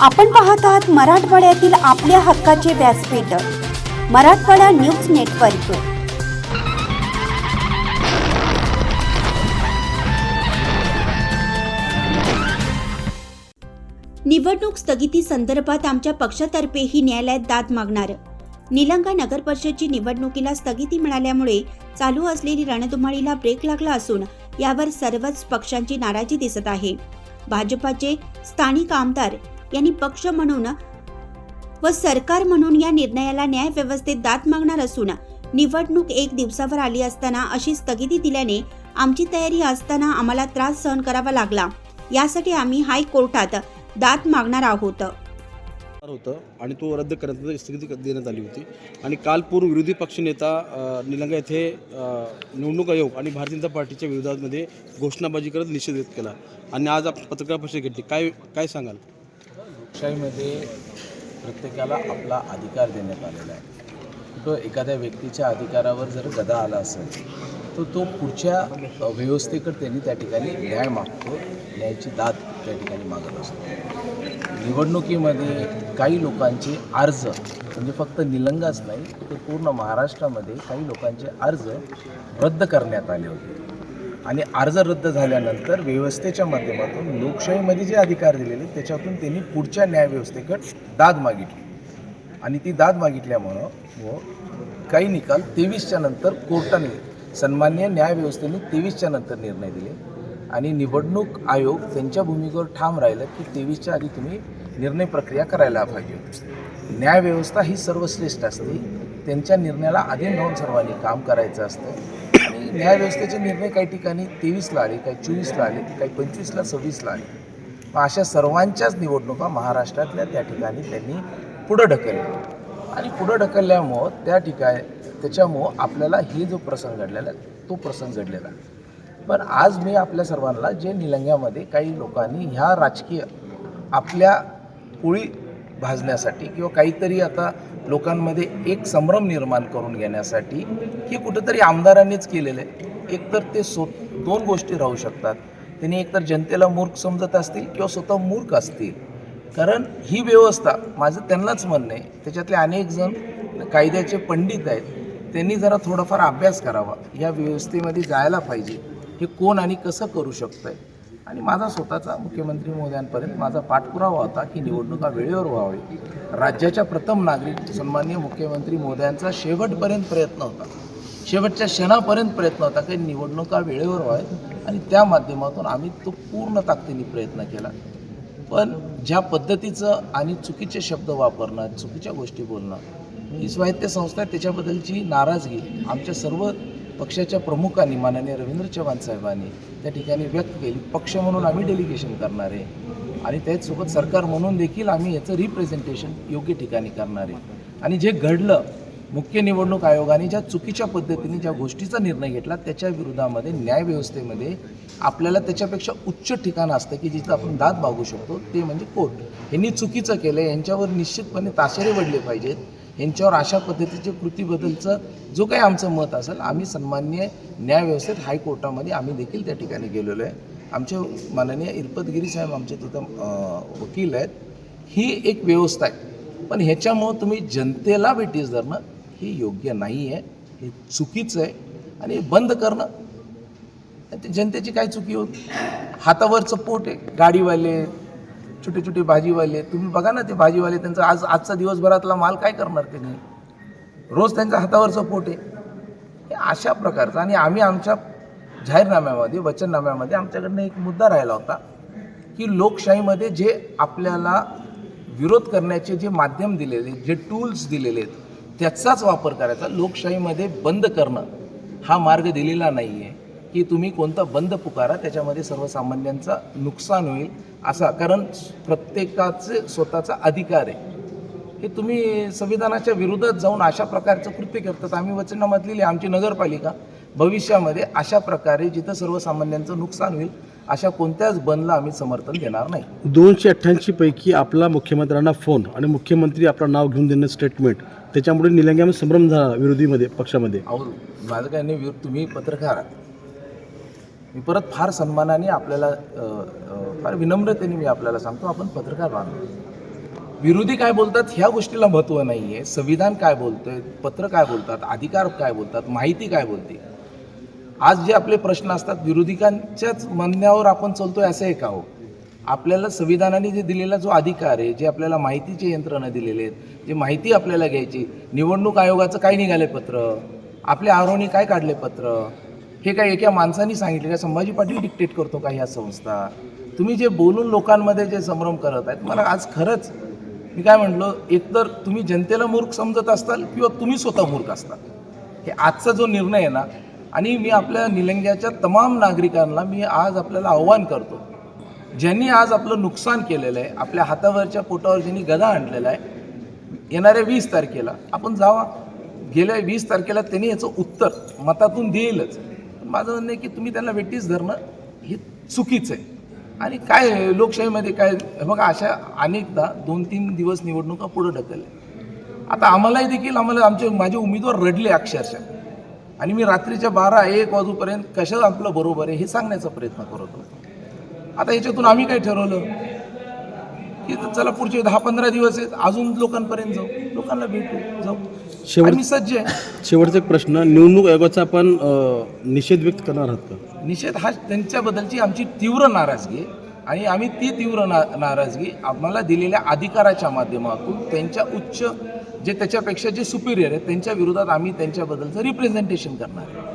आपण पाहत आहात मराठवाड्यातील आपल्या हक्काचे व्यासपीठ मराठवाडा न्यूज नेटवर्क. निवडणूक स्थगिती संदर्भात आमच्या पक्षातर्फेही न्यायालयात दाद मागणार. निलंगा नगर परिषदची निवडणुकीला स्थगिती मिळाल्यामुळे चालू असलेली रणधुमाळीला ब्रेक लागला असून यावर सर्वच पक्षांची नाराजी दिसत आहे. भाजपाचे स्थानिक आमदार यांनी पक्ष म्हणून व सरकार म्हणून या निर्णयाला न्याय व्यवस्थेत दाद मागणार असून निवडणूक एक दिवसावर आली असताना अशी स्थगिती दिल्याने आमची तयारी असताना आम्हाला त्रास सहन करावा लागला. यासाठी आम्ही हायकोर्टात दाद मागणार आहोत. होतं आणि तो रद्द करण्यात स्थगिती देण्यात आली होती. आणि काल पूर्व विरोधी पक्षनेता अ, निलंगा येथे निवडणूक आयोग आणि भारतीय जनता पार्टीच्या विरोधामध्ये घोषणाबाजी करत निषेध व्यक्त केला. आणि आज आपण पत्रकार परिषद घेतली. काय काय सांगाल? लोकशाहीमध्ये प्रत्येकाला आपला अधिकार देण्यात आलेला आहे. तो एखाद्या व्यक्तीच्या अधिकारावर जर गदा आला असेल तर तो पुढच्या अ, व्यवस्थेकडे त्यांनी त्या ठिकाणी न्याय मागतो न्यायाची दाद त्या ठिकाणी मागत असतो. निवडणुकीमध्ये काही लोकांचे अर्ज म्हणजे फक्त निलंगाच नाही तर पूर्ण महाराष्ट्रामध्ये काही लोकांचे अर्ज रद्द करण्यात आले होते. आणि अर्ज रद्द झाल्यानंतर व्यवस्थेच्या माध्यमातून लोकशाहीमध्ये जे अधिकार दिलेले त्याच्यातून त्यांनी पुढच्या न्यायव्यवस्थेकडे दाद मागितली. आणि ती दाद मागितल्यामुळं व काही निकाल तेवीसच्या नंतर कोर्टाने सन्मान्य न्यायव्यवस्थेने तेवीसच्या नंतर निर्णय दिले. आणि निवडणूक आयोग त्यांच्या भूमिकेवर ठाम राहिलं की तेवीसच्या आधी तुम्ही निर्णय प्रक्रिया करायला पाहिजे. न्यायव्यवस्था ही सर्वश्रेष्ठ असते. त्यांच्या निर्णयाला अधीन राहून सर्वांनी काम करायचं असतं. न्यायव्यवस्थेचे निर्णय काही ठिकाणी तेवीसला आले काही चोवीसला आले काही पंचवीसला सव्वीसला आले. मग अशा सर्वांच्याच निवडणुका महाराष्ट्रातल्या त्या ठिकाणी त्यांनी पुढं ढकलल्या. आणि पुढं ढकलल्यामुळं त्या ठिकाणी त्याच्यामुळं आपल्याला हे जो प्रसंग घडलेला आहे, तो प्रसंग घडलेला पण आज मी आपल्या सर्वांना जे निलंग्यामध्ये काही लोकांनी ह्या राजकीय आपल्या पोळी भाजण्यासाठी किंवा काहीतरी आता लोकांमध्ये एक संभ्रम निर्माण करून घेण्यासाठी हे कुठंतरी आमदारांनीच केलेलं आहे. एकतर ते सो दोन गोष्टी राहू शकतात. त्यांनी एकतर जनतेला मूर्ख समजत असतील किंवा स्वतः मूर्ख असतील. कारण ही व्यवस्था माझं त्यांनाच म्हणणं आहे त्याच्यातले अनेक जण कायद्याचे पंडित आहेत त्यांनी जरा थोडाफार अभ्यास करावा. या व्यवस्थेमध्ये जायला पाहिजे. हे कोण आणि कसं करू शकतं आहे आणि माझा स्वतःचा मुख्यमंत्री महोदयांपर्यंत माझा पाठपुरावा होता की निवडणुका वेळेवर व्हावी. राज्याच्या प्रथम नागरिक सन्माननीय मुख्यमंत्री महोदयांचा शेवटपर्यंत प्रयत्न होता. शेवटच्या क्षणापर्यंत प्रयत्न होता की निवडणुका वेळेवर व्हाव्यात आणि त्या माध्यमातून आम्ही तो पूर्ण ताकदीने प्रयत्न केला. पण ज्या पद्धतीचं आणि चुकीचे शब्द वापरणं चुकीच्या गोष्टी बोलणं ही स्वायत्त संस्था त्याच्याबद्दलची नाराजगी आमच्या सर्व पक्षाच्या प्रमुखांनी माननीय रवींद्र चव्हाण साहेबांनी त्या ठिकाणी व्यक्त केली. पक्ष म्हणून आम्ही डेलिगेशन करणार आहे. आणि त्याचसोबत सरकार म्हणून देखील आम्ही याचं रिप्रेझेंटेशन योग्य ठिकाणी करणार आहे. आणि जे घडलं मुख्य निवडणूक आयोगाने ज्या चुकीच्या पद्धतीने ज्या गोष्टीचा निर्णय घेतला त्याच्या विरोधामध्ये न्यायव्यवस्थेमध्ये आपल्याला त्याच्यापेक्षा उच्च ठिकाण असतं की जिथं आपण दाद मागू शकतो ते म्हणजे कोर्ट. यांनी चुकीचं केलं यांच्यावर निश्चितपणे ताशेरे वडले पाहिजेत. यांच्यावर अशा पद्धतीचे कृतीबद्दलचं जो काही आमचं मत असेल आम्ही सन्मान्य न्यायव्यवस्थेत हायकोर्टामध्ये आम्ही देखील त्या ठिकाणी गेलेलो आहे. आमचे माननीय इरपतगिरी साहेब आमचे तिथं वकील आहेत. ही एक व्यवस्था आहे. पण ह्याच्यामुळं तुम्ही जनतेला भेटीस धरणं हे योग्य नाही आहे हे चुकीचं आहे आणि बंद करणं. ते जनतेची काय चुकी होती? हातावरचं पोट आहे. गाडीवाले छोटे छोटे भाजीवाले तुम्ही बघा ना ते भाजीवाले त्यांचा आज आजचा दिवसभरातला माल काय करणार त्यांनी रोज त्यांच्या हातावरचं पोट आहे. हे अशा प्रकारचं आणि आम्ही आमच्या जाहीरनाम्यामध्ये वचननाम्यामध्ये आमच्याकडनं एक मुद्दा राहिला होता की लोकशाहीमध्ये जे आपल्याला विरोध करण्याचे जे माध्यम दिलेले जे टूल्स दिलेले आहेत त्याचाच वापर करायचा. लोकशाहीमध्ये बंद करणं हा मार्ग दिलेला नाही आहे की तुम्ही कोणता बंद पुकारा त्याच्यामध्ये सर्वसामान्यांचा नुकसान होईल असा. कारण प्रत्येकाचे स्वतःचा अधिकार आहे. हे तुम्ही संविधानाच्या विरोधात जाऊन अशा प्रकारचं कृत्य करतात. आम्ही वचनामात लिहिले आमची नगरपालिका भविष्यामध्ये अशा प्रकारे जिथं सर्वसामान्यांचं नुकसान होईल अशा कोणत्याच बंदला आम्ही समर्थन देणार नाही. दोनशे अठ्ठ्याऐंशी पैकी आपला मुख्यमंत्र्यांना फोन आणि मुख्यमंत्री आपलं नाव घेऊन देणं स्टेटमेंट त्याच्यामुळे निलंग्यामध्ये संभ्रम झाला विरोधीमध्ये पक्षामध्ये. अहो माझं काय नाही तुम्ही पत्रकार आहात. मी परत फार सन्मानाने आपल्याला फार विनम्रतेने मी आपल्याला सांगतो आपण पत्रकार बांधव विरोधी काय बोलतात ह्या गोष्टीला महत्त्व नाही आहे संविधान काय बोलतंय पत्र काय बोलतात अधिकार काय बोलतात माहिती काय बोलते? आज जे आपले प्रश्न असतात विरोधिकांच्याच म्हणण्यावर आपण चलतोय असं आहे. का हो आपल्याला संविधानाने जे दिलेला जो अधिकार आहे जे आपल्याला माहितीचे यंत्रणा दिलेले आहेत जे माहिती आपल्याला घ्यायची निवडणूक आयोगाचं काय निघाले पत्र? आपल्या आरोनी काय काढले पत्र? हे काय एका माणसाने सांगितले का? संभाजी पाटील डिक्टेट करतो का ह्या संस्था? तुम्ही जे बोलून लोकांमध्ये जे संभ्रम करत आहेत मला आज खरंच मी काय म्हटलं एकतर तुम्ही जनतेला मूर्ख समजत असताल किंवा तुम्ही स्वतः मूर्ख असताल. हे आजचा जो निर्णय आहे ना आणि मी आपल्या निलंग्याच्या तमाम नागरिकांना मी आज आपल्याला आव्हान करतो ज्यांनी आज आपलं नुकसान केलेलं आहे आपल्या हातावरच्या पोटावर ज्यांनी गदा आणलेला आहे येणाऱ्या वीस तारखेला आपण जावा. गेल्या वीस तारखेला त्यांनी याचं उत्तर मतातून देईलच माझं म्हणणं आहे की तुम्ही त्यांना वेटीस धरणं हे चुकीचं आहे. आणि काय लोकशाहीमध्ये काय बघा अशा अनेकदा दोन तीन दिवस निवडणुका पुढं ढकलल्या. आता आम्हालाही देखील आम्हाला आमचे माझे उमेदवार रडले अक्षरशः. आणि मी रात्रीच्या बारा एक वाजूपर्यंत कशा आपलं बरोबर आहे हे सांगण्याचा प्रयत्न करत होतो. आता याच्यातून आम्ही काय ठरवलं? की चला पुढचे दहा पंधरा दिवस आहेत अजून लोकांपर्यंत जाऊ. लोकांना भेटू जाऊ. शेवट- आम्ही सज्ज आहे. शेवटचा एक प्रश्न निवडणूक आयोगाचा आपण अ, निषेध व्यक्त करणार आहात का? निषेध हा त्यांच्याबद्दलची आमची तीव्र नाराजगी आहे. आणि आम्ही ती तीव्र ना नाराजगी आम्हाला दिलेल्या अधिकाराच्या माध्यमातून त्यांच्या उच्च जे त्याच्यापेक्षा जे सुपिरियर आहेत त्यांच्या विरोधात आम्ही त्यांच्याबद्दलचं रिप्रेझेंटेशन करणार आहे.